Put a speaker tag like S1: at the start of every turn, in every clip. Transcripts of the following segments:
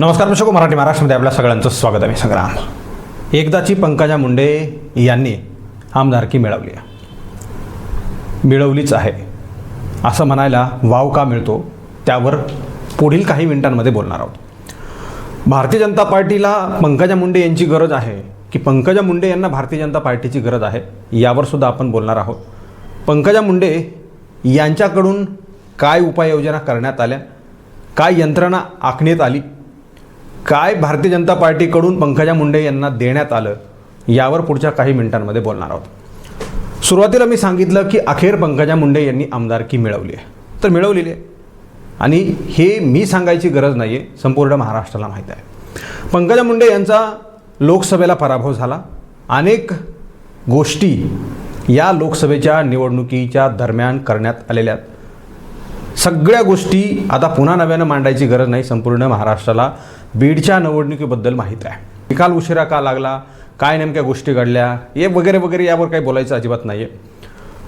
S1: नमस्कार मिशको मराठी महाराष्ट्रामध्ये आपल्या सगळ्यांचं स्वागत आहे मी संग्राम. एकदाची पंकजा मुंडे यांनी आमदारकी मिळवली आहे. मिळवलीच आहे. असं म्हणायला वाव का मिळतो त्यावर पुढील काही मिनिटांमध्ये बोलणार आहोत. भारतीय जनता पार्टीला पंकजा मुंडे यांची गरज आहे की पंकजा मुंडे यांना भारतीय जनता पार्टीची गरज आहे यावर सुद्धा आपण बोलणार आहोत. पंकजा मुंडे यांच्याकडून काय उपाययोजना करण्यात आल्या काय यंत्रणा आखण्यात आली काय भारतीय जनता पार्टीकडून पंकजा मुंडे यांना देण्यात आलं यावर पुढच्या काही मिनिटांमध्ये बोलणार आहोत. सुरुवातीला मी सांगितलं की अखेर पंकजा मुंडे यांनी आमदारकी मिळवली आहे. तर मिळवलेली आहे. आणि हे मी सांगायची गरज नाही आहे संपूर्ण महाराष्ट्राला माहीत आहे. पंकजा मुंडे यांचा लोकसभेला पराभव झाला. अनेक गोष्टी या लोकसभेच्या निवडणुकीच्या दरम्यान करण्यात आलेल्या आहेत. सगळ्या गोष्टी आता पुन्हा नव्यानं मांडायची गरज नाही संपूर्ण महाराष्ट्राला बीडच्या निवडणुकीबद्दल माहीत आहे. निकाल उशिरा का लागला? काय नेमक्या गोष्टी घडल्या? हे वगैरे वगैरे यावर काही बोलायचं अजिबात नाही आहे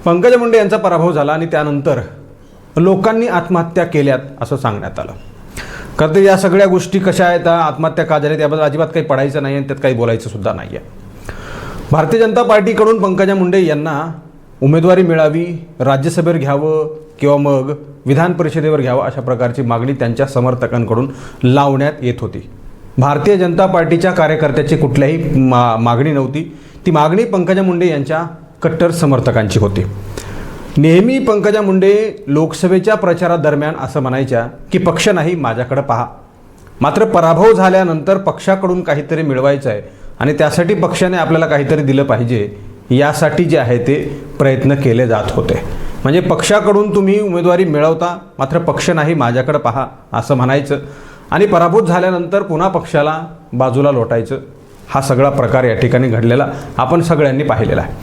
S1: पंकजा मुंडे यांचा पराभव झाला आणि त्यानंतर लोकांनी आत्महत्या केल्यात असं सांगण्यात आलं. खरं तर या सगळ्या गोष्टी कशा आहेत? आत्महत्या का झाल्यात? याबद्दल अजिबात काही पडायचं नाही आणि त्यात काही बोलायचं सुद्धा नाही आहे भारतीय जनता पार्टीकडून पंकजा मुंडे यांना उमेदवारी मिळावी राज्यसभेवर घ्यावं किंवा मग विधान परिषदेवर घ्यावं अशा प्रकारची मागणी त्यांच्या समर्थकांकडून लावण्यात येत होती. भारतीय जनता पार्टीच्या कार्यकर्त्याची कुठल्याही मा मागणी नव्हती. ती मागणी पंकजा मुंडे यांच्या कट्टर समर्थकांची होती. नेहमी पंकजा मुंडे लोकसभेच्या प्रचारादरम्यान असं म्हणायच्या की पक्ष नाही माझ्याकडं पहा. मात्र पराभव झाल्यानंतर पक्षाकडून काहीतरी मिळवायचं आहे आणि त्यासाठी पक्षाने आपल्याला काहीतरी दिलं पाहिजे यासाठी जे आहे ते प्रयत्न केले जात होते. म्हणजे पक्षाकडून तुम्ही उमेदवारी मिळवता मात्र पक्ष नाही माझ्याकडं पहा असं म्हणायचं. आणि पराभूत झाल्यानंतर पुन्हा पक्षाला बाजूला लोटायचं. हा सगळा प्रकार या ठिकाणी घडलेला आपण सगळ्यांनी पाहिलेला आहे.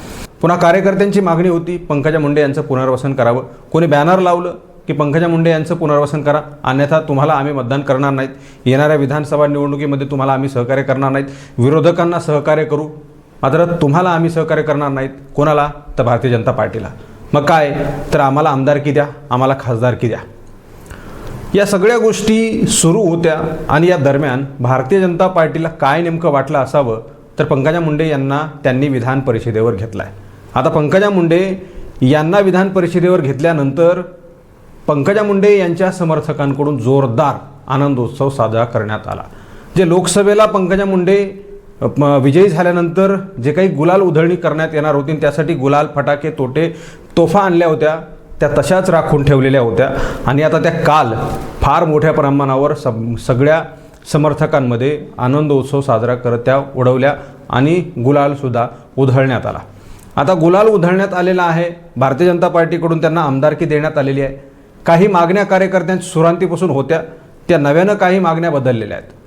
S1: पुन्हा कार्यकर्त्यांची मागणी होती पंकजा मुंडे यांचं पुनर्वसन करावं. कोणी बॅनर लावलं की पंकजा मुंडे यांचं पुनर्वसन करा अन्यथा तुम्हाला आम्ही मतदान करणार नाहीत. येणाऱ्या विधानसभा निवडणुकीमध्ये तुम्हाला आम्ही सहकार्य करणार नाहीत. विरोधकांना सहकार्य करू मात्र तुम्हाला आम्ही सहकार्य करणार नाहीत. कोणाला? तर भारतीय जनता पार्टीला. मग काय? तर आम्हाला आमदारकी द्या आम्हाला खासदारकी द्या. या सगळ्या गोष्टी सुरू होत्या आणि या दरम्यान भारतीय जनता पार्टीला काय नेमकं वाटलं असावं तर पंकजा मुंडे यांना त्यांनी विधान परिषदेवर घेतला आहे आता पंकजा मुंडे यांना विधान परिषदेवर घेतल्यानंतर पंकजा मुंडे यांच्या समर्थकांकडून जोरदार आनंदोत्सव साजरा करण्यात आला. जे लोकसभेला पंकजा मुंडे विजयी झाल्यानंतर जे काही गुलाल उधळणी करण्यात येणार होती त्यासाठी गुलाल फटाके तोटे तोफा आणल्या होत्या. त्या तशाच राखून ठेवलेल्या होत्या. आणि आता त्या काल फार मोठ्या प्रमाणावर सब सगळ्या समर्थकांमध्ये आनंदोत्सव साजरा करत त्या उडवल्या आणि गुलालसुद्धा उधळण्यात आला. आता गुलाल उधळण्यात आलेला आहे. भारतीय जनता पार्टीकडून त्यांना आमदारकी देण्यात आलेली आहे. काही मागण्या कार्यकर्त्यांच्या सुरांतीपासून होत्या. त्या नव्यानं काही मागण्या बदललेल्या आहेत.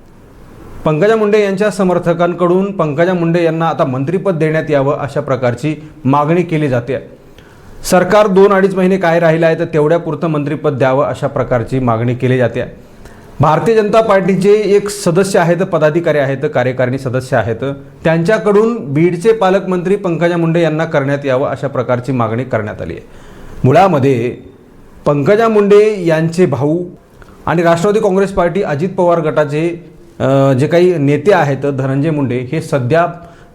S1: पंकजा मुंडे यांच्या समर्थकांकडून पंकजा मुंडे यांना आता मंत्रिपद देण्यात यावं अशा प्रकारची मागणी केली जाते. सरकार दोन अडीच महिने काय राहिलं आहे तर तेवढ्यापुरतं मंत्रिपद द्यावं अशा प्रकारची मागणी केली जाते. भारतीय जनता पार्टीचे एक सदस्य आहेत पदाधिकारी आहेत कार्यकारिणी सदस्य आहेत. त्यांच्याकडून बीडचे पालकमंत्री पंकजा मुंडे यांना करण्यात यावं अशा प्रकारची मागणी करण्यात आली आहे. मुळामध्ये पंकजा मुंडे यांचे भाऊ आणि राष्ट्रवादी काँग्रेस पार्टी अजित पवार गटाचे जे काही नेते आहेत धनंजय मुंडे हे सध्या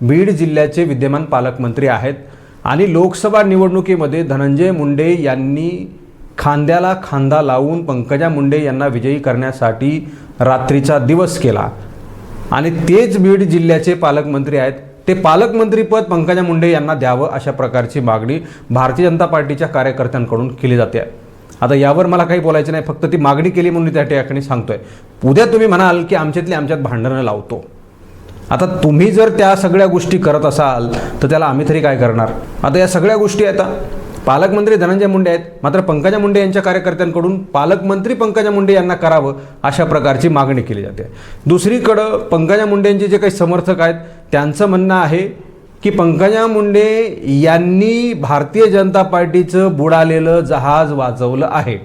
S1: बीड जिल्ह्याचे विद्यमान पालकमंत्री आहेत. आणि लोकसभा निवडणुकीमध्ये धनंजय मुंडे यांनी खांद्याला खांदा लावून पंकजा मुंडे यांना विजयी करण्यासाठी रात्रीचा दिवस केला. आणि तेच बीड जिल्ह्याचे पालकमंत्री आहेत. ते पालकमंत्रीपद पंकजा मुंडे यांना द्यावं अशा प्रकारची मागणी भारतीय जनता पार्टीच्या कार्यकर्त्यांकडून केली जाते. आता यावर मला काही बोलायचं नाही फक्त ती मागणी केली म्हणून त्या ठिकाणी सांगतोय. उद्या तुम्ही म्हणाल की आमच्यातली आमच्यात भांडणं लावतो. आता तुम्ही जर त्या सगळ्या गोष्टी करत असाल तर त्याला आम्ही तरी काय करणार? आता या सगळ्या गोष्टी आहेत पालकमंत्री धनंजय मुंडे आहेत मात्र पंकजा मुंडे यांच्या कार्यकर्त्यांकडून पालकमंत्री पंकजा मुंडे यांना करावं अशा प्रकारची मागणी केली जाते. दुसरीकडं पंकजा मुंडेंचे जे काही समर्थक आहेत त्यांचं म्हणणं आहे की पंकजा मुंडे यांनी भारतीय जनता पार्टीचं बुडालेलं जहाज वाचवलं आहे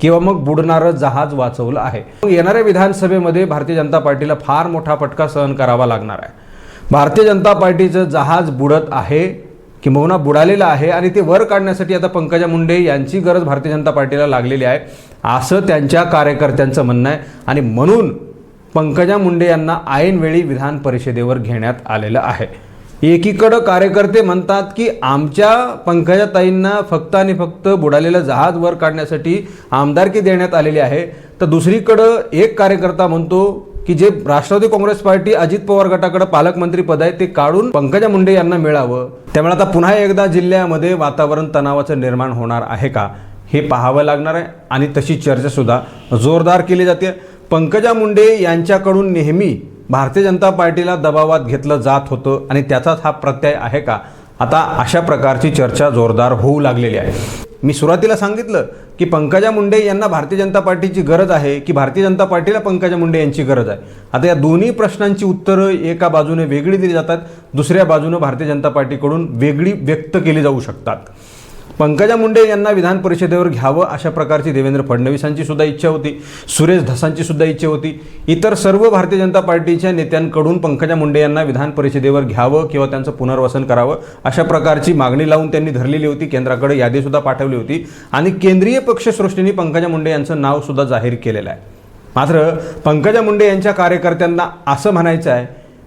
S1: किंवा मग बुडणारं जहाज वाचवलं आहे. मग येणाऱ्या विधानसभेमध्ये भारतीय जनता पार्टीला फार मोठा फटका सहन करावा लागणार आहे. भारतीय जनता पार्टीचं जहाज बुडत आहे किंबहुना बुडालेलं आहे आणि ते वर काढण्यासाठी आता पंकजा मुंडे यांची गरज भारतीय जनता पार्टीला लागलेली आहे. असं त्यांच्या कार्यकर्त्यांचं म्हणणं आहे आणि म्हणून पंकजा मुंडे यांना ऐनवेळी विधान परिषदेवर घेण्यात आलेलं आहे. एकीकडं कार्यकर्ते म्हणतात की आमच्या पंकजाताईंना फक्त आणि फक्त बुडालेलं जहाज वर काढण्यासाठी आमदारकी देण्यात आलेली आहे. तर दुसरीकडं एक कार्यकर्ता म्हणतो की जे राष्ट्रवादी काँग्रेस पार्टी अजित पवार गटाकडे पालकमंत्री पद आहे ते काढून पंकजा मुंडे यांना मिळावं. त्यामुळे आता पुन्हा एकदा जिल्ह्यामध्ये वातावरण तणावाचं निर्माण होणार आहे का? हे पाहावं लागणार आहे आणि तशी चर्चासुद्धा जोरदार केली जाते. पंकजा मुंडे यांच्याकडून नेहमी भारतीय जनता पार्टीला दबावात घेतलं जात होतं आणि त्याचाच हा प्रत्यय आहे का? आता अशा प्रकारची चर्चा जोरदार होऊ लागलेली आहे. मी सुरुवातीला सांगितलं की पंकजा मुंडे यांना भारतीय जनता पार्टीची गरज आहे की भारतीय जनता पार्टीला पंकजा मुंडे यांची गरज आहे? आता या दोन्ही प्रश्नांची उत्तरं एका बाजूने वेगळी दिली जातात दुसऱ्या बाजूनं भारतीय जनता पार्टीकडून वेगळी व्यक्त केली जाऊ शकतात. पंकजा मुंडे यांना विधान परिषदेवर घ्यावं अशा प्रकारची देवेंद्र फडणवीसांची सुद्धा इच्छा होती सुरेश धसांची सुद्धा इच्छा होती. इतर सर्व भारतीय जनता पार्टीच्या नेत्यांकडून पंकजा मुंडे यांना विधान परिषदेवर घ्यावं किंवा त्यांचं पुनर्वसन करावं अशा प्रकारची मागणी लावून त्यांनी धरलेली होती केंद्राकडे यादीसुद्धा पाठवली होती आणि केंद्रीय पक्षसृष्टीने पंकजा मुंडे यांचं नाव सुद्धा जाहीर केलेलं आहे. मात्र पंकजा मुंडे यांच्या कार्यकर्त्यांना असं म्हणायचं आहे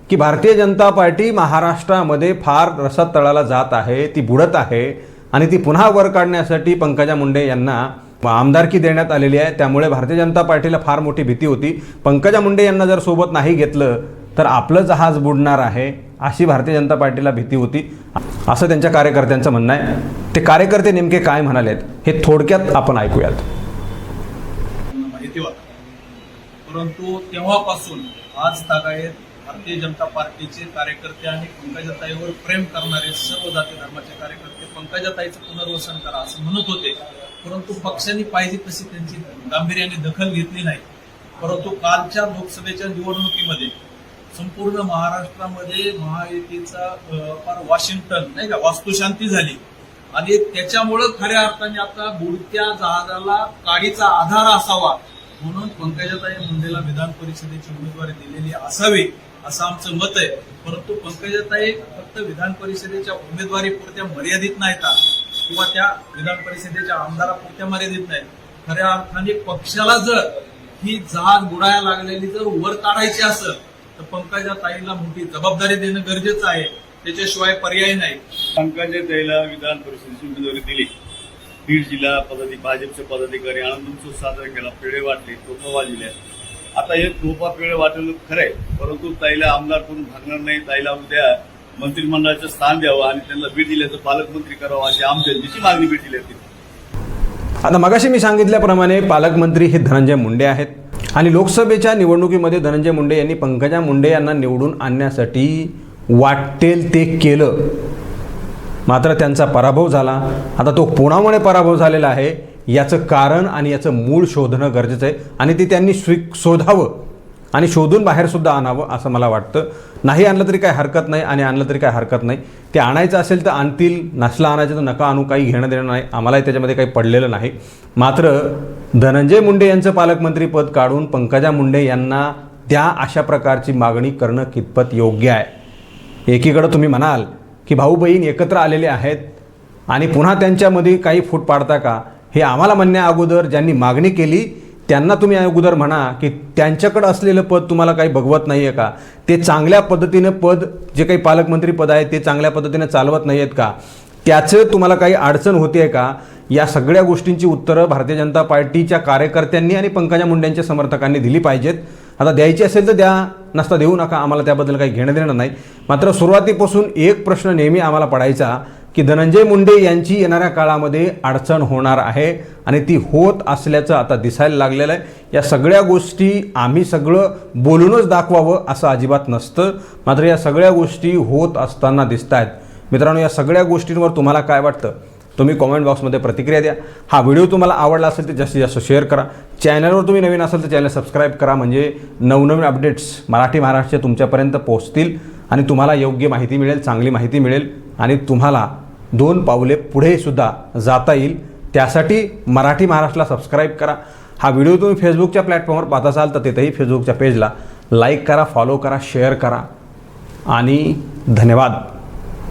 S1: की भारतीय जनता पार्टी महाराष्ट्रामध्ये फार रसात तळाला जात आहे ती बुडत आहे आणि ती पुन्हा वर काढण्यासाठी पंकजा मुंडे यांना आमदारकी देण्यात आलेली आहे. त्यामुळे भारतीय जनता पार्टीला फार मोठी भीती होती. पंकजा मुंडे यांना जर सोबत नाही घेतलं तर आपलं जहाज बुडणार आहे अशी भारतीय जनता पार्टीला भीती होती. असं त्यांच्या कार्यकर्त्यांचं म्हणणं आहे. ते कार्यकर्ते नेमके काय म्हणालेत हे थोडक्यात आपण ऐकूयात.
S2: माहिती होता परंतु तेव्हापासून आज तागायत भारतीय जनता पार्टीचे कार्यकर्ते आणि पंकजाताईवर प्रेम करणारे सर्व जाती धर्माचे कार्यकर्ते पंकजाताईचं पुनर्वसन करा असं म्हणत होते. परंतु पक्षाने पाहिजे तशी त्यांची गांभीर्याने दखल घेतली नाही. परंतु कालच्या लोकसभेच्या निवडणुकीमध्ये संपूर्ण महाराष्ट्रामध्ये महायुतीचा फार वॉशिंग्टन नाही का वास्तुशांती झाली. आणि त्याच्यामुळं खऱ्या अर्थाने आता बुडत्या जहाजाला काडीचा आधार असावा म्हणून पंकजाताई मुंडेला विधान परिषदेची उमेदवारी दिलेली असावी. असं आमचं मत आहे. परंतु पंकजाताई फक्त विधान परिषदेच्या उमेदवारी पुरत्या मर्यादित नाहीत. किंवा त्या विधान परिषदेच्या आमदारापुरत्या मर्यादित नाहीत. खऱ्या अर्थाने पक्षाला जर ही जहाज बुडायला लागलेली जर वर काढायची असेल तर पंकजाताईला मोठी जबाबदारी देणं गरजेचं आहे. त्याच्याशिवाय पर्याय नाही.
S3: पंकजाताईला विधान परिषदेची उमेदवारी दिली. बीड जिल्हा पदाधिकारी भाजपचे पदाधिकारी आनंद उत्सव साजरा केला. पेढे वाटले तोफा वाजले आता हे तोफा पेढे खरं खरंय परंतु ताईला आमदार करून भागणार नाही. ताईला उद्या मंत्रिमंडळाचं स्थान द्यावं आणि त्यांना भेट दिल्याचं पालकमंत्री करावं अशी आमच्या जनतेची मागणी भी दिली होती
S1: आता मगाशी मी सांगितल्याप्रमाणे पालकमंत्री हे धनंजय मुंडे आहेत. आणि लोकसभेच्या निवडणुकीमध्ये धनंजय मुंडे यांनी पंकजा मुंडे यांना निवडून आणण्यासाठी वाटेल ते केलं. मात्र त्यांचा पराभव झाला. आता तो कोणामुळे पराभव झालेला आहे? याचं कारण आणि याचं मूळ शोधणं गरजेचं आहे. आणि ते त्यांनी स्वी शोधावं. आणि शोधून बाहेरसुद्धा आणावं असं मला वाटतं. नाही आणलं तरी काय हरकत नाही आणि आणलं तरी काय हरकत नाही. ते आणायचं असेल तर आणतील. नसलं आणायचं तर नका आणू. काही घेणं देणं नाही. आम्हालाही त्याच्यामध्ये काही पडलेलं नाही. मात्र धनंजय मुंडे यांचं पालकमंत्रीपद काढून पंकजा मुंडे यांना त्या अशा प्रकारची मागणी करणं कितपत योग्य आहे? एकीकडं तुम्ही म्हणाल की भाऊ बहीण एकत्र आलेले आहेत आणि पुन्हा त्यांच्यामध्ये काही फूट पाडता का? हे आम्हाला म्हणण्या अगोदर ज्यांनी मागणी केली त्यांना तुम्ही अगोदर म्हणा की त्यांच्याकडं असलेलं पद तुम्हाला काही भगवत नाही आहे का? ते चांगल्या पद्धतीनं पद जे काही पालकमंत्री पद आहे ते चांगल्या पद्धतीनं चालवत नाही आहेत का? त्याचं तुम्हाला काही अडचण होते आहे का? या सगळ्या गोष्टींची उत्तरं भारतीय जनता पार्टीच्या कार्यकर्त्यांनी आणि पंकजा मुंडेंच्या समर्थकांनी दिली पाहिजेत. आता द्यायची असेल तर द्या नसता देऊ नका आम्हाला त्याबद्दल काही घेणं देणं नाही. मात्र सुरुवातीपासून एक प्रश्न नेहमी आम्हाला पडायचा की धनंजय मुंडे यांची येणाऱ्या काळामध्ये अडचण होणार आहे आणि ती होत असल्याचं आता दिसायला लागलेलं आहे. या सगळ्या गोष्टी आम्ही सगळं बोलूनच दाखवावं असं अजिबात नसतं. मात्र या सगळ्या गोष्टी होत असताना दिसत आहेत मित्रांनो या सगळ्या गोष्टींवर तुम्हाला काय वाटतं? तुम्ही कॉमेंट बॉक्समध्ये प्रतिक्रिया द्या. हा व्हिडिओ तुम्हाला आवडला असेल तर जास्तीत जास्त शेअर करा. चॅनलवर तुम्ही नवीन असाल तर चॅनल सबस्क्राईब करा. म्हणजे नवनवीन अपडेट्स मराठी महाराष्ट्र तुमच्यापर्यंत पोहोचतील आणि तुम्हाला योग्य माहिती मिळेल चांगली माहिती मिळेल आणि तुम्हाला दोन पावले पुढेसुद्धा जाता येईल. त्यासाठी मराठी महाराष्ट्राला सबस्क्राईब करा. हा व्हिडिओ तुम्ही फेसबुकच्या प्लॅटफॉर्मवर पाहत असाल तर तिथेही फेसबुकच्या पेजला लाईक करा फॉलो करा शेअर करा. आणि धन्यवाद.